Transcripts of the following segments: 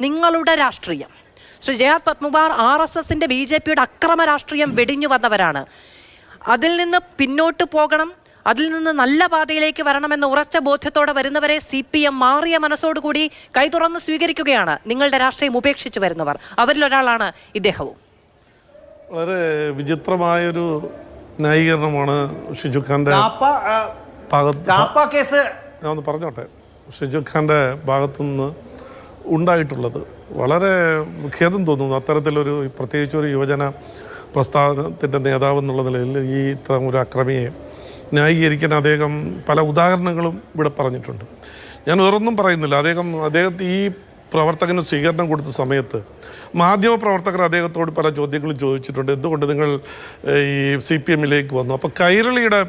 നിങ്ങളുടെ രാഷ്ട്രീയം. Shri Jayad Padmakumar R S എസിന്റെ ബി ജെ പിയുടെ അക്രമ രാഷ്ട്രീയം വെടിഞ്ഞു വന്നവരാണ്. അതിൽ നിന്ന് പിന്നോട്ട് പോകണം അതിൽ നിന്ന് നല്ല പാതയിലേക്ക് വരണമെന്ന ഉറച്ച ബോധ്യത്തോടെ വരുന്നവരെ സി പി എം മാറിയ മനസ്സോടുകൂടി കൈ തുറന്ന് സ്വീകരിക്കുകയാണ് നിങ്ങളുടെ രാഷ്ട്രീയം ഉപേക്ഷിച്ച് വരുന്നവർ. അവരിലൊരാളാണ് ഇദ്ദേഹവും. വളരെ വിചിത്രമായൊരു ന്യായീകരണമാണ് ഷിജു ഖാന്റെ കാപ്പ ആ, ഭാഗത്ത് കേസ്. ഞാൻ ഒന്ന് പറഞ്ഞോട്ടെ. ഷിജുഖാന്റെ ഭാഗത്തുനിന്ന് ഭാഗത്തു നിന്ന് ഉണ്ടായിട്ടുള്ളത്. വളരെ ഖേദം തോന്നുന്നു. അത്തരത്തിലൊരു പ്രത്യേകിച്ച് ഒരു യുവജന പ്രസ്ഥാനത്തിന്റെ നേതാവ് എന്നുള്ള നിലയിൽ ഈ ഇത്തരം ഒരു അക്രമിയെ ന്യായീകരിക്കാൻ അദ്ദേഹം പല ഉദാഹരണങ്ങളും ഇവിടെ പറഞ്ഞിട്ടുണ്ട്. ഞാൻ വേറൊന്നും പറയുന്നില്ല. അദ്ദേഹം അദ്ദേഹത്തെ ഈ പ്രവർത്തകന് സ്വീകരണം കൊടുത്ത സമയത്ത് മാധ്യമ പ്രവർത്തകർ അദ്ദേഹത്തോട് പല ചോദ്യങ്ങളും ചോദിച്ചിട്ടുണ്ട്. എന്തുകൊണ്ട് നിങ്ങൾ ഈ സി പി എമ്മിലേക്ക് വന്നു? അപ്പോൾ കൈരളിയുടെ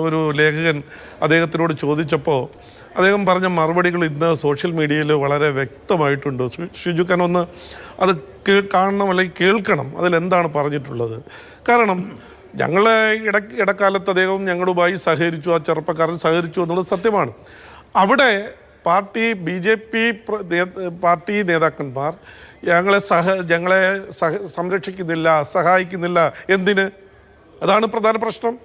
ഒരു ലേഖകൻ അദ്ദേഹത്തിനോട് ചോദിച്ചപ്പോൾ അദ്ദേഹം പറഞ്ഞ മറുപടികൾ ഇന്ന് സോഷ്യൽ മീഡിയയിൽ വളരെ വ്യക്തമായിട്ടുണ്ട്. ഷിജു ഖാൻ ഒന്ന് അത് കേ- കാണണം അല്ലെങ്കിൽ കേൾക്കണം. അതിലെന്താണ് പറഞ്ഞിട്ടുള്ളത്? കാരണം ഞങ്ങളെ ഇട ഇടക്കാലത്ത് അദ്ദേഹം ഞങ്ങളുമായി സഹകരിച്ചു ആ ചെറുപ്പക്കാരൻ സഹകരിച്ചു എന്നുള്ളത് സത്യമാണ്. അവിടെ party B J P party നേതാക്കന്മാർ ഞങ്ങളെ സഹ ഞങ്ങളെ സഹ സംരക്ഷിക്കുന്നില്ല സഹായിക്കുന്നില്ല. എന്തിന്? അതാണ് പ്രധാന പ്രശ്നം.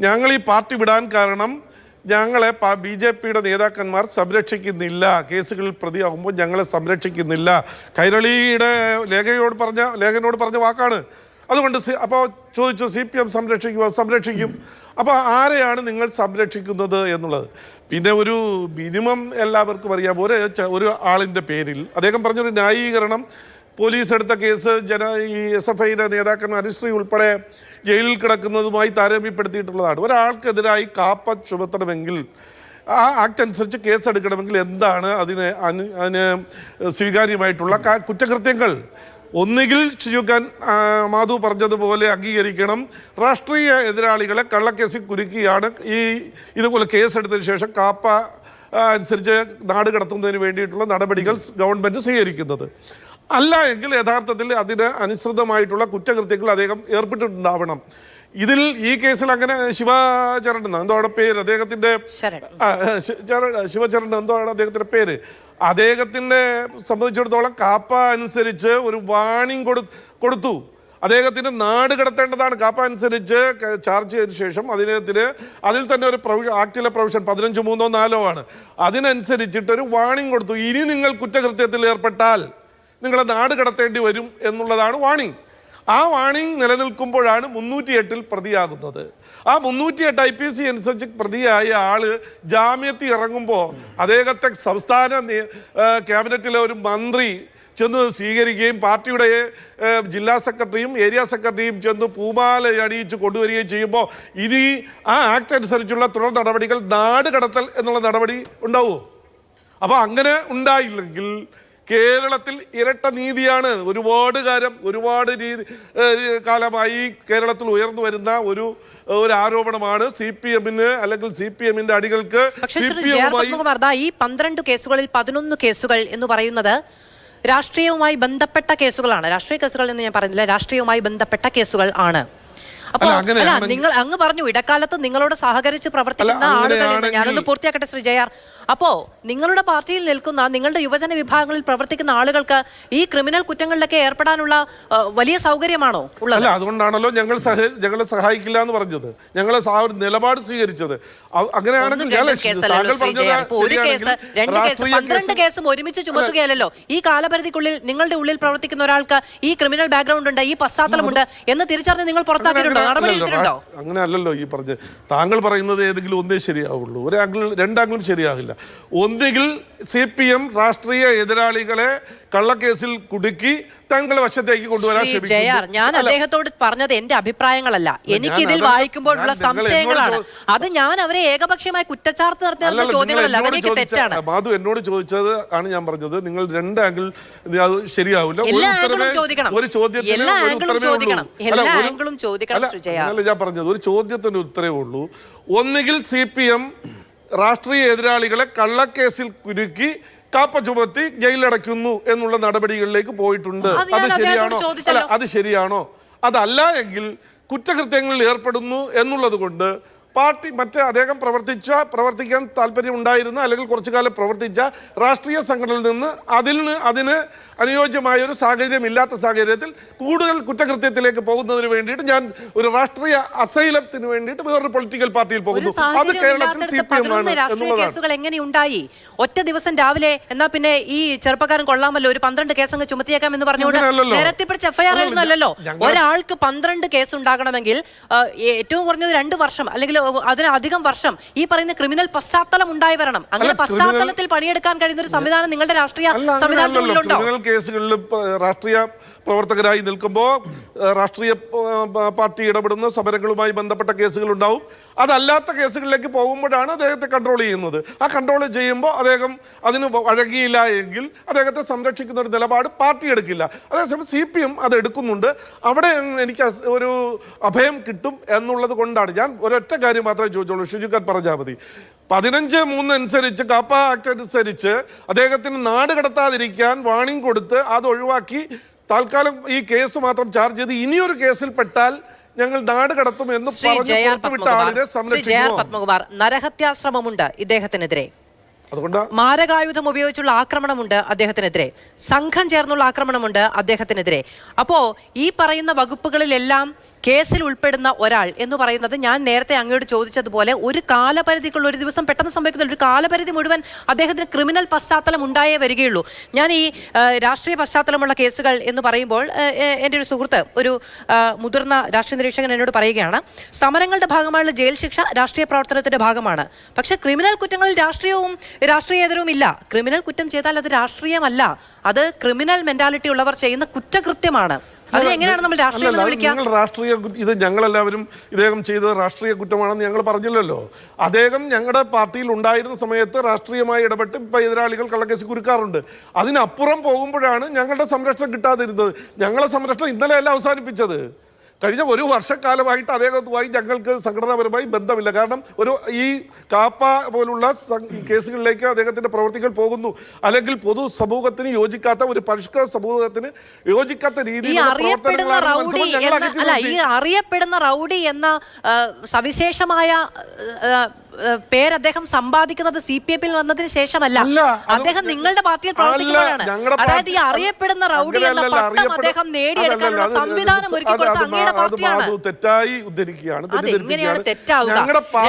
ഞങ്ങൾ ഈ പാർട്ടി വിടാൻ കാരണം ഞങ്ങളെ ബി ജെ പിയുടെ നേതാക്കന്മാർ സംരക്ഷിക്കുന്നില്ല. കേസുകളിൽ പ്രതിയാകുമ്പോൾ ഞങ്ങളെ സംരക്ഷിക്കുന്നില്ല. കൈരളിയുടെ ലേഖയോട് പറഞ്ഞ ലേഖനോട് പറഞ്ഞ വാക്കാണ്. അതുകൊണ്ട് അപ്പോൾ ചോദിച്ചു സി പി എം സംരക്ഷിക്കുമോ സംരക്ഷിക്കും. അപ്പോൾ ആരെയാണ് നിങ്ങൾ സംരക്ഷിക്കുന്നത് എന്നുള്ളത്? പിന്നെ ഒരു മിനിമം എല്ലാവർക്കും അറിയാം. ഒരു ഒരു ആളിന്റെ പേരിൽ അദ്ദേഹം പറഞ്ഞൊരു ന്യായീകരണം പോലീസ് എടുത്ത കേസ് ജന ഈ എസ് എഫ് ഐയിലെ നേതാക്കന്മാർ അനുശ്രീ ഉൾപ്പെടെ ജയിലിൽ കിടക്കുന്നതുമായി താരതമ്യപ്പെടുത്തിയിട്ടുള്ളതാണ്. ഒരാൾക്കെതിരായി കാപ്പ ചുമത്തണമെങ്കിൽ ആ ആക്ട് അനുസരിച്ച് കേസ് എടുക്കണമെങ്കിൽ എന്താണ് അതിന് അനു അതിന് സ്വീകാര്യമായിട്ടുള്ള കുറ്റകൃത്യങ്ങൾ? ഒന്നുകിൽ ഷിജുഖാൻ മാധു പറഞ്ഞതുപോലെ അംഗീകരിക്കണം. രാഷ്ട്രീയ എതിരാളികളെ കള്ളക്കേസിൽ കുരുക്കിയാണ് ഈ ഇതുപോലെ കേസെടുത്തതിന് ശേഷം കാപ്പ അനുസരിച്ച് നാട് കടത്തുന്നതിന് വേണ്ടിയിട്ടുള്ള നടപടികൾ ഗവൺമെന്റ് സ്വീകരിക്കുന്നത്. അല്ല എങ്കിൽ യഥാർത്ഥത്തിൽ അതിന് അനുസൃതമായിട്ടുള്ള കുറ്റകൃത്യങ്ങൾ അദ്ദേഹം ഏർപ്പെട്ടിട്ടുണ്ടാവണം. ഇതിൽ ഈ കേസിൽ അങ്ങനെ ശിവചരൺ എന്തോ അവിടെ പേര്? അദ്ദേഹത്തിന്റെ ശിവചരൺ എന്തോ ആണ് അദ്ദേഹത്തിന്റെ പേര്? അദ്ദേഹത്തിനെ സംബന്ധിച്ചിടത്തോളം കാപ്പ അനുസരിച്ച് ഒരു വാണിംഗ് കൊടു കൊടുത്തു. അദ്ദേഹത്തിന് നാട് കടത്തേണ്ടതാണ് കാപ്പ അനുസരിച്ച് ചാർജ് ചെയ്തതിനു ശേഷം അദ്ദേഹത്തിന് അതിൽ തന്നെ ഒരു പ്രൊവിഷൻ ആക്ടിലെ പ്രൊവിഷൻ പതിനഞ്ച് മൂന്നോ നാലോ ആണ്. അതിനനുസരിച്ചിട്ട് ഒരു വാണിംഗ് കൊടുത്തു. ഇനി നിങ്ങൾ കുറ്റകൃത്യത്തിൽ ഏർപ്പെട്ടാൽ നിങ്ങളെ നാട് കടത്തേണ്ടി വരും എന്നുള്ളതാണ് വാണിംഗ്. ആ വാണിംഗ് നിലനിൽക്കുമ്പോഴാണ് മുന്നൂറ്റി എട്ടിൽ പ്രതിയാകുന്നത്. ആ മുന്നൂറ്റി എട്ട് ഐ പി സി അനുസരിച്ച് പ്രതിയായ ആൾ ജാമ്യത്തിൽ ഇറങ്ങുമ്പോൾ അദ്ദേഹത്തെ സംസ്ഥാന ക്യാബിനറ്റിലെ ഒരു മന്ത്രി ചെന്ന് സ്വീകരിക്കുകയും പാർട്ടിയുടെ ജില്ലാ സെക്രട്ടറിയും ഏരിയ സെക്രട്ടറിയും ചെന്ന് പൂമാല അണിയിച്ച് കൊണ്ടുവരികയും ചെയ്യുമ്പോൾ ഇനി ആ ആക്ട് അനുസരിച്ചുള്ള തുടർ നടപടികൾ നാട് കടത്തൽ എന്നുള്ള നടപടി ഉണ്ടാവുമോ? അപ്പോൾ അങ്ങനെ ഉണ്ടായില്ലെങ്കിൽ കേരളത്തിൽ ഇരട്ട നീതിയാണ്. ഒരുപാട് കാലം ഒരുപാട് രീതി കാലമായി കേരളത്തിൽ ഉയർന്നു വരുന്ന ഒരു ഒരു ആരോപണമാണ് സി പി എമ്മിന് അല്ലെങ്കിൽ സി പി എമ്മിന്റെ അടികൾക്ക് ഈ പന്ത്രണ്ട് കേസുകളിൽ പതിനൊന്ന് കേസുകൾ എന്ന് പറയുന്നത് രാഷ്ട്രീയവുമായി ബന്ധപ്പെട്ട കേസുകളാണ്. രാഷ്ട്രീയ കേസുകൾ എന്ന് ഞാൻ പറഞ്ഞില്ല രാഷ്ട്രീയവുമായി ബന്ധപ്പെട്ട കേസുകൾ ആണ്. അപ്പൊ അല്ല, അല്ല നിങ്ങൾ അങ്ങ് പറഞ്ഞു ഇടക്കാലത്ത് നിങ്ങളോട് സഹകരിച്ച് പ്രവർത്തിക്കുന്ന ആളുകൾ ഞാനൊന്ന് പൂർത്തിയാക്കട്ടെ ശ്രീ ജയാർ അപ്പോ നിങ്ങളുടെ പാർട്ടിയിൽ നിൽക്കുന്ന നിങ്ങളുടെ യുവജന വിഭാഗങ്ങളിൽ പ്രവർത്തിക്കുന്ന ആളുകൾക്ക് ഈ ക്രിമിനൽ കുറ്റങ്ങളിലൊക്കെ ഏർപ്പെടാനുള്ള വലിയ സൗകര്യമാണോ ഉള്ളത്? അല്ല അതുകൊണ്ടാണല്ലോ ഞങ്ങൾ ഞങ്ങളെ സഹായിക്കില്ല എന്ന് പറഞ്ഞത്. ഞങ്ങളെ ഒരു നിലപാട് സ്വീകരിച്ചത്. അങ്ങനെയാണെങ്കിൽ ഒരു കേസ് രണ്ട് കേസ് പന്ത്രണ്ട് കേസും ഒരുമിച്ച് ചുമത്തുകയല്ലോ ഈ കാലപരിധിക്കുള്ളിൽ നിങ്ങളുടെ ഉള്ളിൽ പ്രവർത്തിക്കുന്ന ഒരാൾക്ക് ഈ ക്രിമിനൽ ബാക്ക്ഗ്രൗണ്ട് ഉണ്ട് ഈ പശ്ചാത്തലമുണ്ട് എന്ന് തിരിച്ചറിഞ്ഞ് നിങ്ങൾ പുറത്താക്കിയിട്ടുണ്ടോ? അങ്ങനെ അല്ലല്ലോ ഈ പറഞ്ഞ് താങ്കൾ പറയുന്നത് ഏതെങ്കിലും ഒന്നേ ശരിയാവുള്ളൂ. ഒരു ആംഗിൾ രണ്ടാംഗിളും ശരിയാകില്ല ഒന്നുകിൽ സി പി എം രാഷ്ട്രീയ എതിരാളികളെ കള്ളക്കേസിൽ കുടുക്കി തങ്ങളുടെ വശത്തേക്ക് കൊണ്ടുവരാൻ ശ്രീ ശ്രമിക്കുന്നു. ഞാൻ അദ്ദേഹത്തോട് പറഞ്ഞത് എന്റെ അഭിപ്രായങ്ങളല്ല. എനിക്ക് ഇതിൽ വായിക്കുമ്പോഴുള്ള സംശയങ്ങളാണ്. അത് ഞാൻ അവരെ ഏകപക്ഷീയമായി കുറ്റച്ചാർത്ത് നിങ്ങൾ ചോദ്യങ്ങളല്ല. അതെനിക്ക് തെറ്റാണ്. മാധു എന്നോട് ചോദിച്ചത് ആണ് ഞാൻ പറഞ്ഞത്. നിങ്ങൾ രണ്ട് ആംഗിൾ അത് ശരിയാവില്ല. ഒരു ചോദ്യത്തിന് ഞാൻ പറഞ്ഞത്. ഒരു ചോദ്യത്തിന് ഉത്തരവേ ഉള്ളൂ. ഒന്നുകിൽ സി പി എം രാഷ്ട്രീയ എതിരാളികളെ കള്ളക്കേസിൽ കുരുക്കി കാപ്പ ചുമത്തി ജയിലടയ്ക്കുന്നു എന്നുള്ള നടപടികളിലേക്ക് പോയിട്ടുണ്ട്. അത് ശരിയാണോ? അല്ല അത് ശരിയാണോ? അതല്ല എങ്കിൽ കുറ്റകൃത്യങ്ങളിൽ ഏർപ്പെടുന്നു എന്നുള്ളത് കൊണ്ട് പാർട്ടി മറ്റേ അദ്ദേഹം പ്രവർത്തിച്ച പ്രവർത്തിക്കാൻ താല്പര്യം ഉണ്ടായിരുന്ന അല്ലെങ്കിൽ കുറച്ചു കാലം പ്രവർത്തിച്ച രാഷ്ട്രീയ സംഘടനയിൽ നിന്ന് അതിൽ നിന്ന് അതിന് അനുയോജ്യമായ ഒരു സാഹചര്യം ഇല്ലാത്ത സാഹചര്യത്തിൽ കൂടുതൽ കുറ്റകൃത്യത്തിലേക്ക് പോകുന്നതിന് വേണ്ടിയിട്ട് ഞാൻ ഒരു രാഷ്ട്രീയ അസൈലത്തിന് വേണ്ടിയിട്ട് വേറൊരു പൊളിറ്റിക്കൽ പാർട്ടിയിൽ പോകുന്നു. അത് കേരളത്തിൽ സി പി എം ആണ് പതിനൊന്ന് എന്നുള്ളതാണ്. കേസുകൾ എങ്ങനെ ഉണ്ടായി ഒറ്റ ദിവസം രാവിലെ എന്നാ പിന്നെ ഈ ചെറുപ്പക്കാരൻ കൊള്ളാമല്ലോ ഒരു പന്ത്രണ്ട് കേസ് അങ്ങ് ചുമത്തിയേക്കാം എന്ന് പറഞ്ഞുകൊണ്ട്. നേരത്തെ പിടിച്ച എഫ്ഐആർ ആയിരുന്നല്ലോ ഒരാൾക്ക് പന്ത്രണ്ട് കേസ് ഉണ്ടാകണമെങ്കിൽ ഏറ്റവും കുറഞ്ഞത് രണ്ട് വർഷം അല്ലെങ്കിൽ അതിനധികം വർഷം ഈ പറയുന്ന ക്രിമിനൽ പശ്ചാത്തലം ഉണ്ടായി വരണം. അങ്ങനെ പശ്ചാത്തലത്തിൽ പണിയെടുക്കാൻ കഴിയുന്ന ഒരു സംവിധാനം നിങ്ങളുടെ രാഷ്ട്രീയ ക്രിമിനൽ കേസുകളിൽ രാഷ്ട്രീയ പ്രവർത്തകരായി നിൽക്കുമ്പോൾ രാഷ്ട്രീയ പാർട്ടി ഇടപെടുന്ന സമരങ്ങളുമായി ബന്ധപ്പെട്ട കേസുകൾ ഉണ്ടാവും അതല്ലാത്ത കേസുകളിലേക്ക് പോകുമ്പോഴാണ് അദ്ദേഹത്തെ കൺട്രോൾ ചെയ്യുന്നത്. ആ കൺട്രോൾ ചെയ്യുമ്പോൾ അദ്ദേഹം അതിന് വഴങ്ങിയില്ല എങ്കിൽ അദ്ദേഹത്തെ സംരക്ഷിക്കുന്ന ഒരു നിലപാട് പാർട്ടി എടുക്കില്ല. അതേസമയം സി പി എം അത് എടുക്കുന്നുണ്ട്. അവിടെ എനിക്ക് ഒരു അഭയം കിട്ടും എന്നുള്ളത് കൊണ്ടാണ്. ഞാൻ ഒരൊറ്റ കാര്യം മാത്രമേ ചോദിച്ചുള്ളൂ. ഷിജുഖാൻ പറഞ്ഞാൽ മതി. പതിനഞ്ച് മൂന്ന് അനുസരിച്ച് കാപ്പ ആക്ട് അനുസരിച്ച് അദ്ദേഹത്തിന് നാട് കടത്താതിരിക്കാൻ വാണിംഗ് കൊടുത്ത് അത് ഒഴിവാക്കി താൽക്കാലം ഈ കേസ് മാത്രം ചാർജ് ചെയ്ത് ഇനിയൊരു കേസിൽ പെട്ടാൽ ഞങ്ങൾ നാട് കടത്തും എന്ന് പത്മകുമാർ. നരഹത്യാശ്രമമുണ്ട് ഇദ്ദേഹത്തിനെതിരെ. മാരകായുധം ഉപയോഗിച്ചുള്ള ആക്രമണമുണ്ട് അദ്ദേഹത്തിനെതിരെ. സംഘം ചേർന്നുള്ള ആക്രമണമുണ്ട് അദ്ദേഹത്തിനെതിരെ. അപ്പോ ഈ പറയുന്ന വകുപ്പുകളിലെല്ലാം കേസിൽ ഉൾപ്പെടുന്ന ഒരാൾ എന്ന് പറയുന്നത് ഞാൻ നേരത്തെ അങ്ങോട്ട് ചോദിച്ചതുപോലെ ഒരു കാലപരിധിക്കുള്ള ഒരു ദിവസം പെട്ടെന്ന് സംഭവിക്കുന്ന ഒരു കാലപരിധി മുഴുവൻ അദ്ദേഹത്തിന് ക്രിമിനൽ പശ്ചാത്തലം ഉണ്ടായേ വരികയുള്ളൂ. ഞാൻ ഈ രാഷ്ട്രീയ പശ്ചാത്തലമുള്ള കേസുകൾ എന്ന് പറയുമ്പോൾ എന്റെ ഒരു സുഹൃത്ത് ഒരു മുതിർന്ന രാഷ്ട്രീയ നിരീക്ഷകൻ എന്നോട് പറയുകയാണ് സമരങ്ങളുടെ ഭാഗമായുള്ള ജയിൽ ശിക്ഷ രാഷ്ട്രീയ പ്രവർത്തനത്തിന്റെ ഭാഗമാണ്. പക്ഷേ ക്രിമിനൽ കുറ്റങ്ങളിൽ രാഷ്ട്രീയവും രാഷ്ട്രീയേതരവും ഇല്ല. ക്രിമിനൽ കുറ്റം ചെയ്താൽ അത് രാഷ്ട്രീയമല്ല. അത് ക്രിമിനൽ മെന്റാലിറ്റി ഉള്ളവർ ചെയ്യുന്ന കുറ്റകൃത്യമാണ്. അത് എങ്ങനെയാണ് നമ്മൾ രാഷ്ട്രീയം അല്ലല്ല, എന്ന് വിളിക്കുക? നിങ്ങൾ രാഷ്ട്രീയ ഇത് ഇത് ഞങ്ങളെല്ലാവരും ഇദ്ദേഹം ചെയ്തത് രാഷ്ട്രീയ കുറ്റമാണെന്ന് ഞങ്ങൾ പറഞ്ഞില്ലല്ലോ. അദ്ദേഹം ഞങ്ങളുടെ പാർട്ടിയിൽ ഉണ്ടായിരുന്ന സമയത്ത് രാഷ്ട്രീയമായി ഇടപെട്ട് ഇപ്പൊ എതിരാളികൾ കള്ളക്കേസ് കുരുക്കാറുണ്ട്. അതിനപ്പുറം പോകുമ്പോഴാണ് ഞങ്ങളുടെ സംരക്ഷണം കിട്ടാതിരുന്നത്. ഞങ്ങളെ സംരക്ഷണം ഇന്നലെയല്ല അവസാനിപ്പിച്ചത്. കഴിഞ്ഞ ഒരു വർഷക്കാലമായിട്ട് അദ്ദേഹവുമായി ഞങ്ങൾക്ക് സംഘടനാപരമായി ബന്ധമില്ല. കാരണം ഒരു ഈ കാപ്പ പോലുള്ള കേസുകളിലേക്ക് അദ്ദേഹത്തിന്റെ പ്രവർത്തികൾ പോകുന്നു. അല്ലെങ്കിൽ പൊതു സമൂഹത്തിന് യോജിക്കാത്ത ഒരു പരിഷ്കൃത സമൂഹത്തിന് യോജിക്കാത്ത രീതിയിൽ അറിയപ്പെടുന്ന റൗഡി എന്ന അല്ല ഈ അറിയപ്പെടുന്ന റൗഡി എന്ന സവിശേഷമായ പേര് അദ്ദേഹം സമ്പാദിക്കുന്നത് സി പി എഫിൽ വന്നതിന് ശേഷമല്ല. അദ്ദേഹം നിങ്ങളുടെ പാർട്ടിയിൽ പ്രവർത്തിക്കുന്നവരാണ്. അതായത് ഈ അറിയപ്പെടുന്ന റൗഡി എന്ന പട്ടം അദ്ദേഹം നേടിയെടുക്കാനുള്ള സംവിധാനം അത് ഒരുക്കി കൊടുത്ത അത് അങ്ങയുടെ അത് പാർട്ടിയാണ്. തെറ്റായി ഉദ്ധരിക്കുകയാണ് തെറ്റിദ്ധരിപ്പിക്കുകയാണ്. തെറ്റാവുക?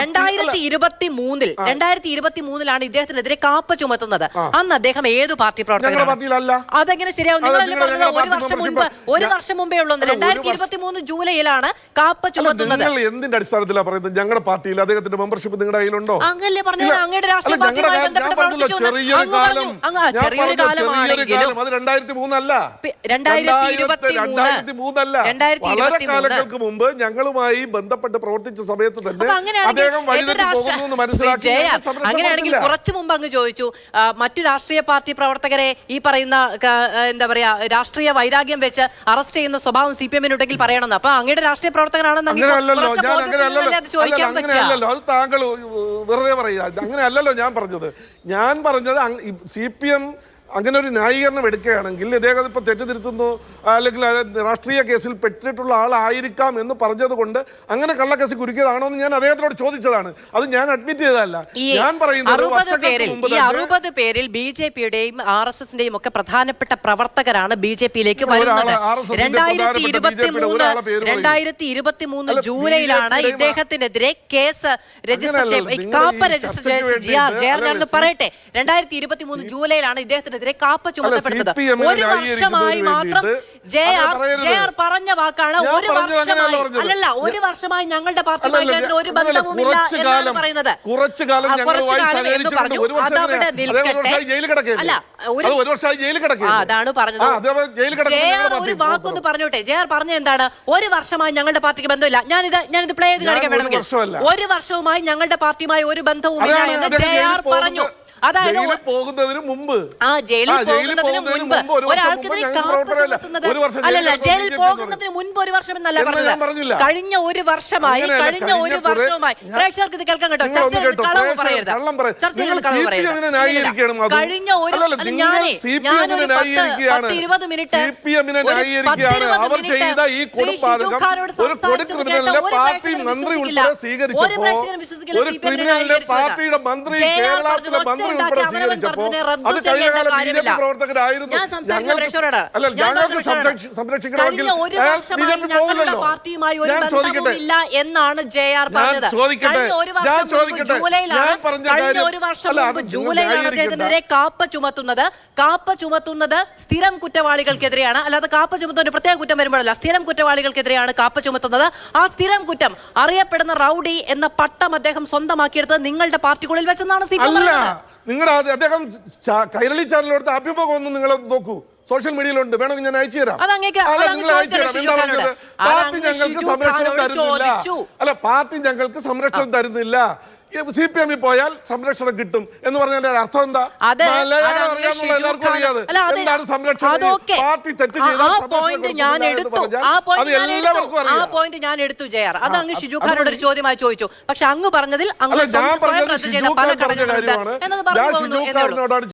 രണ്ടായിരത്തി ഇരുപത്തി മൂന്നിൽ രണ്ടായിരത്തി ഇരുപത്തി മൂന്നിലാണ് ഇദ്ദേഹത്തിനെതിരെ കാപ്പ ചുമത്തുന്നത്. അന്ന് അദ്ദേഹം ഏത് പാർട്ടി പ്രവർത്തകനാണ്? അതെങ്ങനെ ശരിയാവും? നിങ്ങളല്ലേ നിങ്ങൾ പറഞ്ഞത് ഒരു വർഷം മുൻപ് ഒരു വർഷം മുമ്പേ ഉള്ളൂ രണ്ടായിരത്തി ഇരുപത്തി മൂന്ന് ജൂലൈയിലാണ് കാപ്പ ചുമത്തുന്നത്. എന്തിന്റെ അടിസ്ഥാനത്തിലാണ് പറയുന്നത്? ഞങ്ങളുടെ പാർട്ടിയിൽ അദ്ദേഹത്തിന്റെ മെമ്പർഷിപ്പ് നിങ്ങളുടെ കയ്യിലുണ്ടോ? അങ്ങല്ലേ പറഞ്ഞത്. അങ്ങയുടെ രാഷ്ട്രീയ ബന്ധപ്പെട്ട്. കാലങ്ങൾക്ക് മുമ്പ് ഞങ്ങളുമായി ബന്ധപ്പെട്ട് പ്രവർത്തിച്ച സമയത്ത് തന്നെ അങ്ങനെയാണെങ്കിൽ അദ്ദേഹം അങ്ങനെയാണെങ്കിൽ കുറച്ചു മുമ്പ് അങ്ങ് ചോദിച്ചു മറ്റു രാഷ്ട്രീയ പാർട്ടി പ്രവർത്തകരെ ഈ പറയുന്ന എന്താ പറയാ രാഷ്ട്രീയ വൈരാഗ്യം വെച്ച് അറസ്റ്റ് ചെയ്യുന്ന സ്വഭാവം സി പി എമ്മിനുണ്ടെങ്കിൽ പറയണമെന്ന്. അപ്പൊ അങ്ങയുടെ രാഷ്ട്രീയ പ്രവർത്തകനാണെന്ന് ചോദിക്കാൻ അല്ലല്ല, വെറുതെ പറയുക. അങ്ങനെയല്ലല്ലോ ഞാൻ പറഞ്ഞത്. ഞാൻ പറഞ്ഞത് സി പി എം അങ്ങനെ ഒരു ന്യായീകരണം എടുക്കുകയാണെങ്കിൽ ഇദ്ദേഹം ഇപ്പോൾ തെറ്റിദ്ധരുത്തുന്നു അല്ലെങ്കിൽ രാഷ്ട്രീയ കേസിൽ പെട്ടിട്ടുള്ള ആളായിരിക്കാം എന്ന് പറഞ്ഞത് കൊണ്ട് അങ്ങനെ കള്ളക്കേസ് കുരുക്കിയതാണോ എന്ന് ഞാൻ അദ്ദേഹത്തിനോട് ചോദിച്ചതാണ്. അത് ഞാൻ അഡ്മിറ്റ് ചെയ്തതല്ല. ഞാൻ പറയുന്നത് ഈ അറുപത് പേരിൽ ബി ജെ പിയുടെയും ആർ എസ് എസിന്റെയും ഒക്കെ പ്രധാനപ്പെട്ട പ്രവർത്തകരാണ് ബി ജെ പിയിലേക്ക് വരുന്നത്. രണ്ടായിരത്തി ഇരുപത്തി മൂന്ന് ഒരാളെ പേര് പറയൂ. രണ്ടായിരത്തി ഇരുപത്തി മൂന്ന് ജൂലൈയിലാണ് ഇദ്ദേഹത്തിനെതിരെ കേസ് രജിസ്റ്റർ കാപ്പ രജിസ്റ്റർ ചെയ്ത് സി- പറയട്ടെ. രണ്ടായിരത്തി ഇരുപത്തി മൂന്ന് ജൂലൈയിലാണ് ഇദ്ദേഹത്തിനെതിരെ കാപ്പ ചുമത്തപ്പെടുന്നത് ഒരു വർഷമായി മാത്രം ജെ ആർ ജെ ആർ പറഞ്ഞ വാക്കാണ്. ഒരു വർഷമായി അല്ലല്ല ഒരു വർഷമായി ഞങ്ങളുടെ പാർട്ടിയുമായി ഒരു ബന്ധവുമില്ല എന്നാണ് പറയുന്നത്. കുറച്ച് കാലം എന്ന് പറഞ്ഞു. അതവിടെ നിൽക്കട്ടെ. അല്ല, ഒരു- വർഷമായി ജയിലിൽ? അതാണ് പറഞ്ഞത്. ജെ ആർ ഒരു വാക്കൊന്ന് പറഞ്ഞോട്ടെ. ജെ ആർ പറഞ്ഞ എന്താണ്? ഒരു വർഷമായി ഞങ്ങളുടെ പാർട്ടിക്ക് ബന്ധമില്ല. ഞാനിത് ഞാനിത് പ്ലേ ചെയ്ത് കാണിക്കാൻ വേണമെങ്കിൽ. ഒരു വർഷവുമായി ഞങ്ങളുടെ പാർട്ടിയുമായി ഒരു ബന്ധവുമില്ല എന്ന് ജെ ആർ പറഞ്ഞു. അതായത് ജയിലിൽ പോകുന്നതിന് മുമ്പ് ആ ജയിലിൽ ആ, പോകുന്നതിന് മുൻപ് ഒരു വർഷം ഒരാൾക്ക് മുമ്പ് പ്രവർത്തനമില്ല. ചുമത്തുന്നത് ഒരു വർഷം അല്ലല്ല ജയിലിൽ ജയിലിൽ കിടന്നു പോകുന്നതിന് മുൻപ് ഒരു വർഷം എന്നല്ല എന്ന് ഞാൻ പറഞ്ഞില്ല. പറഞ്ഞത് കഴിഞ്ഞ ഒരു വർഷമായി അങ്ങനെയല്ല, കഴിഞ്ഞ ഒരു കഴിഞ്ഞ കുറെ- വർഷമായി ഞാൻ- പ്രേക്ഷകർക്ക് ഇത് കേൾക്കാൻ കേട്ടോ നിങ്ങൾ ഒന്ന് ചർച്ചയിൽ കേട്ടോ, കളവ് പ്രേക്ഷകർ പറയരുത് കള്ളം പറയരുത്. ചർച്ചയിൽ നിങ്ങൾ കളവ് പറയരുത് നെ ന്യായീകരിക്കണം അതും. കഴിഞ്ഞ ഒരു അല്ലല്ല, അല്ല, നിങ്ങൾ ഞാനേ ഞാനൊരു പത്ത് ന്യായീകരിക്കുകയാണ്. പത്ത് ഇരുപത് മിനിറ്റ് ഒരു പത്ത് ന്യായീകരിക്കുകയാണ്. ഇരുപത് അവർ മിനിറ്റ് ചെയ്ത ഈ ശ്രീ കൊടുംപാതകം ഒരു സംസാരിച്ചത് കൊടുക്രിമിനലിനെ കേട്ട ഒരു പാർട്ടി പ്രേക്ഷകനും മന്ത്രി വിശ്വസിക്കില്ല. ഉൾപ്പെടെ ഒരു പ്രേക്ഷകനും വിശ്വസിക്കില്ല ഒരു ക്രിമിനലിനെ. പാർട്ടിയുടെ മന്ത്രി കേരളത്തിലെ മന്ത്രി ഉണ്ടാക്കി അവനവൻ പറഞ്ഞതിനെ റദ്ദ് അത് കഴിഞ്ഞ ചെയ്യേണ്ട കാല ബി കാര്യമില്ല. ഞാൻ സംസാരിക്കുന്ന പ്രേക്ഷകരോട്. കഴിഞ്ഞ ഒരു വർഷമായി ഞങ്ങളുടെ പാർട്ടിയുമായി ഒരു എന്നാണ് ജെ ആർ പറഞ്ഞത്. കഴിഞ്ഞ ഒരു വർഷം ജൂലൈയിലാണ് കഴിഞ്ഞ ഒരു മുമ്പ് ജൂലൈയിലാണ്. അദ്ദേഹത്തിനെതിരെ കാപ്പ ചുമത്തുന്നത്. കാപ്പ ചുമത്തുന്നത് സ്ഥിരം കുറ്റവാളികൾക്കെതിരെയാണ്. അല്ലാതെ കാപ്പ ചുമത്തുന്ന ഒരു പ്രത്യേക കുറ്റം വരുമ്പോഴല്ല. സ്ഥിരം കുറ്റവാളികൾക്കെതിരെയാണ് കാപ്പ ചുമത്തുന്നത്. ആ സ്ഥിരം കുറ്റം അറിയപ്പെടുന്ന റൌഡി എന്ന പട്ടം അദ്ദേഹം സ്വന്തമാക്കിയെടുത്തത് നിങ്ങളുടെ പാർട്ടിക്കുള്ളിൽ വെച്ചെന്നാണ് സി പി അല്ല. പറയുന്നത്. നിങ്ങളുടെ അദ്ദേഹം കൈരളി ചാനലിലെടുത്ത അഭിമുഖം ഒന്ന് നിങ്ങൾ നോക്കൂ. സോഷ്യൽ മീഡിയയിലുണ്ട്. വേണമെങ്കിൽ ഞാൻ അയച്ചു തരാം. പാർട്ടി ഞങ്ങൾക്ക് സംരക്ഷണം തരുന്നില്ല. അല്ല പാർട്ടി ഞങ്ങൾക്ക് സംരക്ഷണം തരുന്നില്ല. സി പി എമ്മിൽ പോയാൽ സംരക്ഷണം കിട്ടും എന്ന് പറഞ്ഞതിന്റെ അർത്ഥം എന്താ? മലയാളം എല്ലാവർക്കും അറിയാതെ എന്താണ് സംരക്ഷണം അതൊക്കെ. പാർട്ടി തെറ്റ് ആ- പോയിന്റ് ഞാൻ എടുത്തു. പറഞ്ഞാൽ ജയർ അത് അങ്ങ് ഷിജു ഖാനോട് ഒരു ചോദ്യമായി ചോദിച്ചു. പക്ഷെ അങ്ങ് പറഞ്ഞതിൽ അങ്ങ് പല ഘടകങ്ങളുണ്ട് കാര്യമാണ്. എന്നത് പറഞ്ഞു